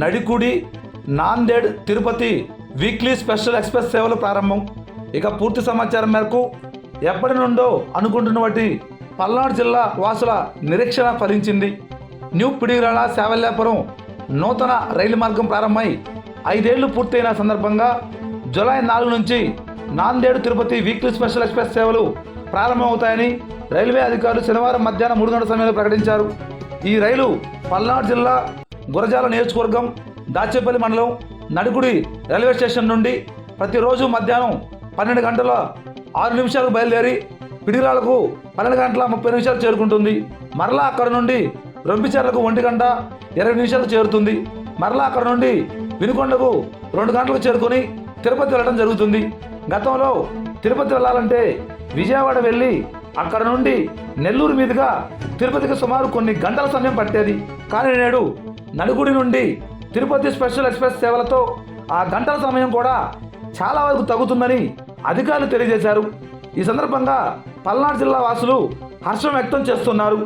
Nadikudi Nanded Tirupati weekly special express సేవలు ప్రారంభం. ఇక పూర్తి సమాచారం మేరకు ఎప్పటి నుండో అనుకుంటున్నటువంటి పల్నాడు జిల్లా వాసుల నిరీక్షణ ఫలించింది. న్యూ పిడిగిరాళ శావల్యాపురం నూతన రైలు మార్గం ప్రారంభమై ఐదేళ్ళు పూర్తయిన సందర్భంగా జూలై నాలుగు నుంచి Nanded Tirupati weekly special express సేవలు ప్రారంభమవుతాయని రైల్వే అధికారులు శనివారం మధ్యాహ్నం మూడు గంటల సమయంలో ప్రకటించారు. ఈ రైలు పల్నాడు జిల్లా గురజాల నియోజకవర్గం దాచేపల్లి మండలం నడుగుడి రైల్వే స్టేషన్ నుండి ప్రతిరోజు మధ్యాహ్నం పన్నెండు గంటల ఆరు నిమిషాలకు బయలుదేరి పిడిగిరాలకు పన్నెండు గంటల ముప్పై నిమిషాలు చేరుకుంటుంది. మరలా అక్కడ నుండి రొంపిచర్లకు ఒంటి గంట ఇరవై నిమిషాలు చేరుతుంది. మరలా అక్కడ నుండి వినుకొండకు రెండు గంటలకు చేరుకొని తిరుపతి వెళ్ళడం జరుగుతుంది. గతంలో తిరుపతి వెళ్ళాలంటే విజయవాడ వెళ్ళి అక్కడ నుండి నెల్లూరు మీదుగా తిరుపతికి సుమారు కొన్ని గంటల సమయం పట్టేది. కానీ నేడు నలుగుడి నుండి తిరుపతి స్పెషల్ ఎక్స్ప్రెస్ సేవలతో ఆ గంటల సమయం కూడా చాలా వరకు తగ్గుతుందని అధికారులు తెలియజేశారు. ఈ సందర్భంగా పల్నాడు జిల్లా వాసులు హర్షం వ్యక్తం చేస్తున్నారు.